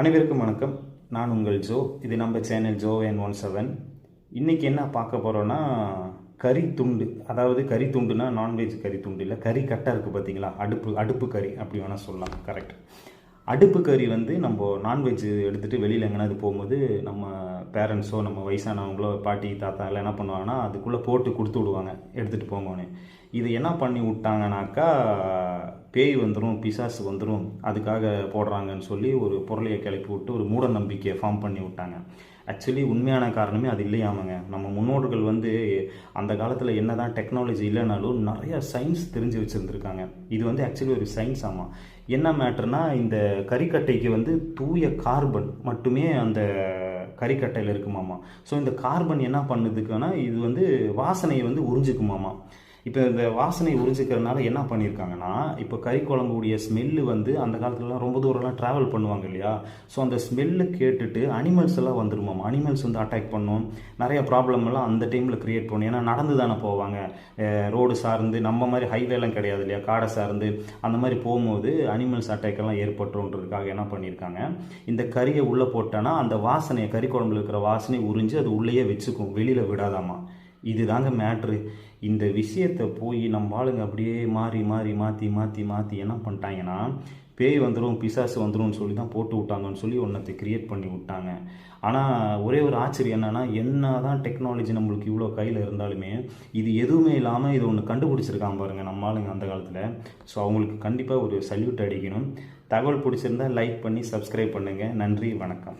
அனைவருக்கும் வணக்கம். நான் உங்கள் ஜோ. இது நம்ம சேனல் ஜோ என் ஒன் செவன். இன்றைக்கி என்ன பார்க்க போகிறோன்னா கறி துண்டு. அதாவது கறி துண்டுனா நான்வெஜ் கறி துண்டு இல்லை கறி கட்டை இருக்குது பார்த்தீங்களா? அடுப்பு அடுப்பு கறி அப்படி வேணால் சொல்லலாம். கரெக்ட் அடுப்பு கறி வந்து நம்ம நான்வெஜ் எடுத்துகிட்டு வெளியில் எங்கேனாவது போகும்போது நம்ம பேரண்ட்ஸோ நம்ம வயசானவங்களோ பாட்டி தாத்தா எல்லாம் என்ன பண்ணுவாங்கன்னா அதுக்குள்ளே போட்டு கொடுத்து விடுவாங்க. எடுத்துகிட்டு போங்கன்னு இது என்ன பண்ணி விட்டாங்கனாக்கா பேய் வந்துடும் பிசாசு வந்துடும் அதுக்காக போடுறாங்கன்னு சொல்லி ஒரு பொருளையை கிளப்பி விட்டு ஒரு மூட நம்பிக்கையை ஃபார்ம் பண்ணி விட்டாங்க. ஆக்சுவலி உண்மையான காரணமே அது இல்லையாமங்க. நம்ம முன்னோர்கள் வந்து அந்த காலத்தில் என்ன தான் டெக்னாலஜி இல்லைனாலும் நிறைய சயின்ஸ் தெரிஞ்சு வச்சுருந்துருக்காங்க. இது வந்து ஆக்சுவலி ஒரு சயின்ஸ் ஆமாம் என்ன மேட்டர்னா இந்த கறிக்கட்டைக்கு வந்து தூய கார்பன் மட்டுமே அந்த கறிக்கட்டையில் இருக்குமாமா. ஸோ இந்த கார்பன் என்ன பண்ணுதுக்குன்னா இது வந்து வாசனையை வந்து உறிஞ்சிக்குமாமா. இப்போ இந்த வாசனை உறிஞ்சிக்கிறதுனால என்ன பண்ணியிருக்காங்கன்னா இப்போ கறி குழம்புடைய ஸ்மெல்லு வந்து அந்த காலத்துலலாம் ரொம்ப தூரம்லாம் ட்ராவல் பண்ணுவாங்க இல்லையா? ஸோ அந்த ஸ்மெல்லு கேட்டுட்டு அனிமல்ஸ் எல்லாம் வந்துருமாம். அனிமல்ஸ் வந்து அட்டாக் பண்ணும். நிறைய ப்ராப்ளம் எல்லாம் அந்த டைமில் க்ரியேட் பண்ணும். ஏன்னா நடந்து தானே போவாங்க. ரோடு சார்ந்து நம்ம மாதிரி ஹைவேலாம் கிடையாது இல்லையா? காடை சார்ந்து அந்த மாதிரி போகும்போது அனிமல்ஸ் அட்டாக் எல்லாம் ஏற்பட்டுன்றதுக்காக என்ன பண்ணியிருக்காங்க இந்த கறியை உள்ளே போட்டோன்னா அந்த வாசனையை கறி குழம்புல இருக்கிற வாசனை உறிஞ்சு அது உள்ளேயே வச்சுக்கும். வெளியில் விடாதாமா. இதுதாங்க மேட்ரு இந்த விஷயத்தை போய் நம்ம ஆளுங்க அப்படியே மாறி மாறி மாற்றி மாற்றி மாற்றி என்ன பண்ணிட்டாங்கன்னா பேய் வந்துடும் பிசாசு வந்துடும் சொல்லி தான் போட்டு விட்டாங்கன்னு சொல்லி ஒன்றத்தை கிரியேட் பண்ணி விட்டாங்க. ஆனால் ஒரே ஒரு ஆச்சரியம் என்னென்னா என்ன தான் டெக்னாலஜி நம்மளுக்கு இவ்வளோ கையில் இருந்தாலுமே இது எதுவுமே இல்லாமல் இது ஒன்று கண்டுபிடிச்சிருக்காங்க பாருங்கள் நம்ம ஆளுங்க அந்த காலத்தில். ஸோ அவங்களுக்கு கண்டிப்பாக ஒரு சல்யூட் அடிக்கணும். தகவல் பிடிச்சிருந்தா லைக் பண்ணி சப்ஸ்கிரைப் பண்ணுங்கள் நன்றி வணக்கம்.